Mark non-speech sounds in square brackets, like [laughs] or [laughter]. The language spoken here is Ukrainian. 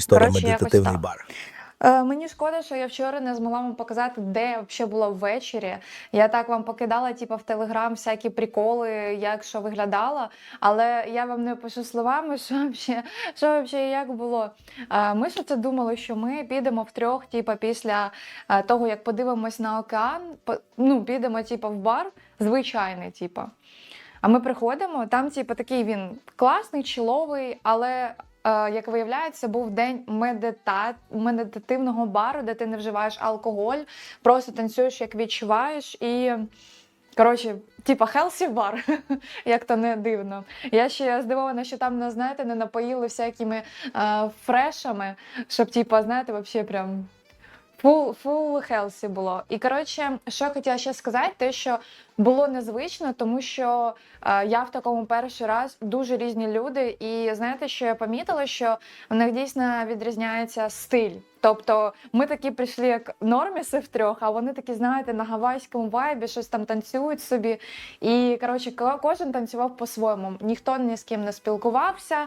історія медитативний бар. Е, мені шкода, що я вчора не змогла вам показати, де я взагалі була ввечері. Я так вам покидала, типу, в телеграм всякі приколи, як що виглядала. Але я вам не пишу словами, [laughs] що взагалі, що взагалі і як було. Е, ми ж це думали, що ми підемо втрьох, типу, після е, того, як подивимось на океан, по- ну, підемо, типу, в бар, звичайний, типу. А ми приходимо, там, типу, такий він класний, чоловий, але. Е, Як виявляється, був день медита... медитативного бару, де ти не вживаєш алкоголь, просто танцюєш, як відчуваєш, і коротше, типа хелсі бар, [laughs] як то не дивно. Я ще здивована, що там знаєте, не напоїли всякими е, фрешами, щоб, типа, знаєте, взагалі прям Фул, фул хелсі було. І коротше, що я хотіла ще сказати, те, що було незвично, тому що е, я в такому перший раз дуже різні люди. І знаєте, що я помітила, що в них дійсно відрізняється стиль. Тобто ми такі прийшли як норміси втрьох, а вони такі, знаєте, на гавайському вайбі щось там танцюють собі. І коротше, ко- кожен танцював по-своєму. Ніхто ні з ким не спілкувався.